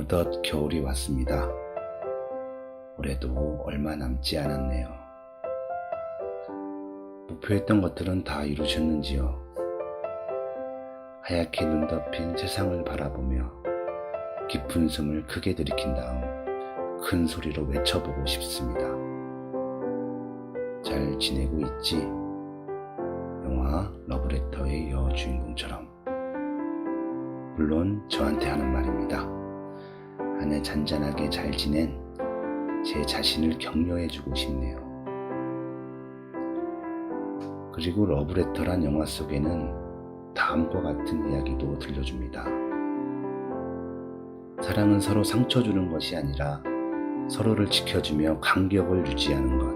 어느덧 겨울이 왔습니다. 올해도 얼마 남지 않았네요. 목표했던 것들은 다 이루셨는지요? 하얗게 눈 덮인 세상을 바라보며 깊은 숨을 크게 들이킨 다음 큰 소리로 외쳐보고 싶습니다. 잘 지내고 있지? 영화 러브레터의 여주인공처럼. 물론 저한테 하는 말입니다. 안에 잔잔하게 잘 지낸 제 자신을 격려해주고 싶네요. 그리고 러브레터란 영화 속에는 다음과 같은 이야기도 들려줍니다. 사랑은 서로 상처 주는 것이 아니라 서로를 지켜주며 간격을 유지하는 것.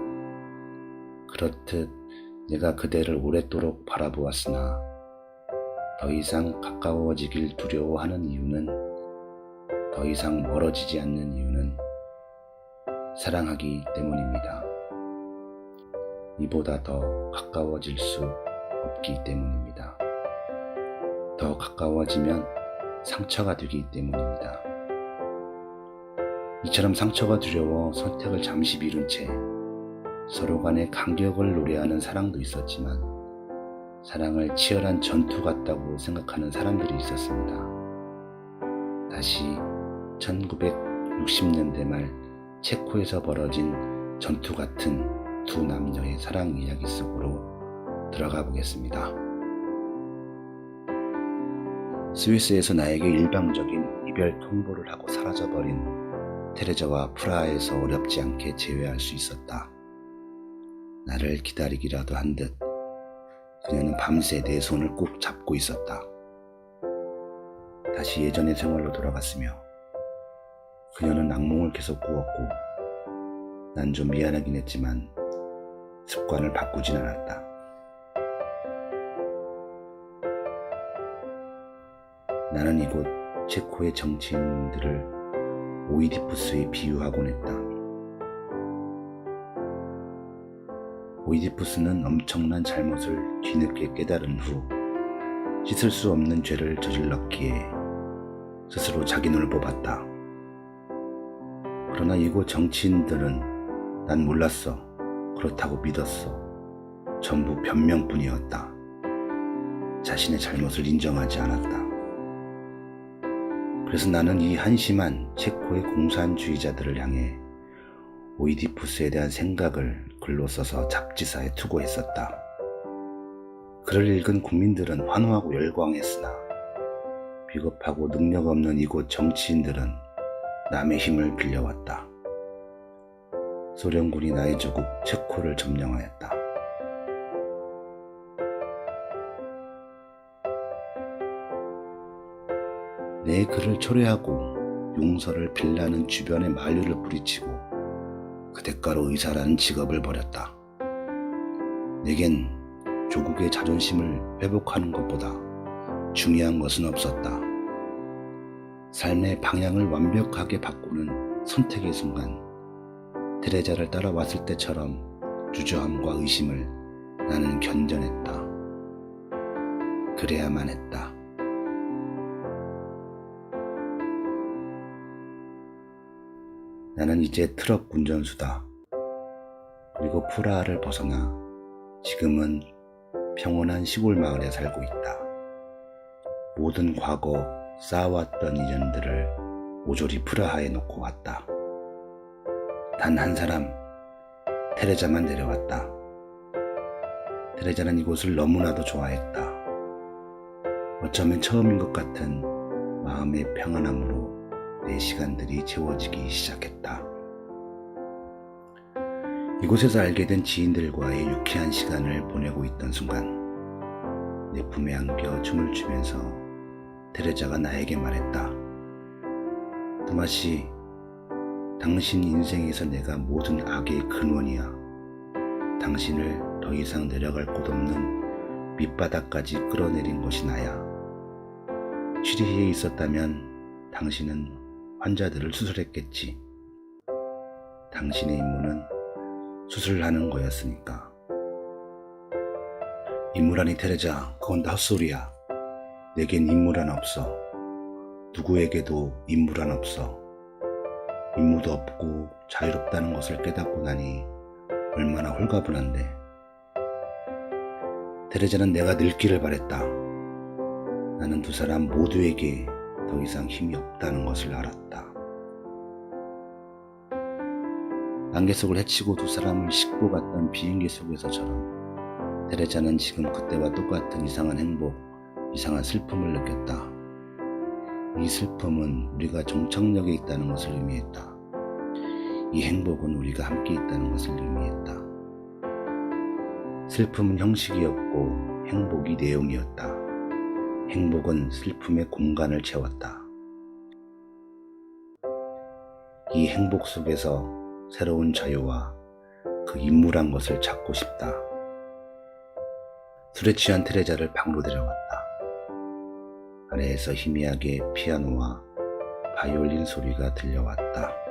그렇듯 내가 그대를 오랫도록 바라보았으나 더 이상 가까워지길 두려워하는 이유는 더 이상 멀어지지 않는 이유는 사랑하기 때문입니다. 이보다 더 가까워질 수 없기 때문입니다. 더 가까워지면 상처가 되기 때문입니다. 이처럼 상처가 두려워 선택을 잠시 미룬 채 서로 간의 간격을 노래하는 사랑도 있었지만 사랑을 치열한 전투 같다고 생각하는 사람들이 있었습니다. 다시 1960년대 말 체코에서 벌어진 전투 같은 두 남녀의 사랑 이야기 속으로 들어가 보겠습니다. 스위스에서 나에게 일방적인 이별 통보를 하고 사라져버린 테레자와 프라하에서 어렵지 않게 재회할 수 있었다. 나를 기다리기라도 한 듯 그녀는 밤새 내 손을 꼭 잡고 있었다. 다시 예전의 생활로 돌아갔으며 그녀는 악몽을 계속 꾸었고 난 좀 미안하긴 했지만 습관을 바꾸진 않았다. 나는 이곳 체코의 정치인들을 오이디푸스에 비유하곤 했다. 오이디푸스는 엄청난 잘못을 뒤늦게 깨달은 후 씻을 수 없는 죄를 저질렀기에 스스로 자기 눈을 뽑았다. 그러나 이곳 정치인들은 난 몰랐어. 그렇다고 믿었어. 전부 변명뿐이었다. 자신의 잘못을 인정하지 않았다. 그래서 나는 이 한심한 체코의 공산주의자들을 향해 오이디푸스에 대한 생각을 글로 써서 잡지사에 투고했었다. 글을 읽은 국민들은 환호하고 열광했으나 비겁하고 능력 없는 이곳 정치인들은 남의 힘을 빌려왔다. 소련군이 나의 조국 체코를 점령하였다. 내 글을 초래하고 용서를 빌라는 주변의 만류를 뿌리치고 그 대가로 의사라는 직업을 버렸다. 내겐 조국의 자존심을 회복하는 것보다 중요한 것은 없었다. 삶의 방향을 완벽하게 바꾸는 선택의 순간, 테레자를 따라왔을 때처럼 주저함과 의심을 나는 견뎌냈다. 그래야만 했다. 나는 이제 트럭 운전수다. 그리고 프라하를 벗어나 지금은 평온한 시골 마을에 살고 있다. 모든 과거 쌓아왔던 인연들을 모조리 프라하에 놓고 왔다. 단 한 사람, 테레자만 내려왔다. 테레자는 이곳을 너무나도 좋아했다. 어쩌면 처음인 것 같은 마음의 평안함으로 내 시간들이 채워지기 시작했다. 이곳에서 알게 된 지인들과의 유쾌한 시간을 보내고 있던 순간 내 품에 안겨 춤을 추면서 테레자가 나에게 말했다. 토마시, 당신 인생에서 내가 모든 악의 근원이야. 당신을 더 이상 내려갈 곳 없는 밑바닥까지 끌어내린 것이 나야. 취리히에 있었다면 당신은 환자들을 수술했겠지. 당신의 임무는 수술하는 거였으니까. 임무라니 테레자, 그건 다 헛소리야. 내겐 임무란 없어. 누구에게도 임무란 없어. 임무도 없고 자유롭다는 것을 깨닫고 나니 얼마나 홀가분한데. 테레자는 내가 늙기를 바랬다. 나는 두 사람 모두에게 더 이상 힘이 없다는 것을 알았다. 안개 속을 헤치고 두 사람을 싣고 갔던 비행기 속에서처럼 테레자는 지금 그때와 똑같은 이상한 행복, 이상한 슬픔을 느꼈다. 이 슬픔은 우리가 종착역에 있다는 것을 의미했다. 이 행복은 우리가 함께 있다는 것을 의미했다. 슬픔은 형식이었고 행복이 내용이었다. 행복은 슬픔의 공간을 채웠다. 이 행복 속에서 새로운 자유와 그 임무란 것을 찾고 싶다. 술에 취한 테레자를 방으로 데려갔다. 아래에서 희미하게 피아노와 바이올린 소리가 들려왔다.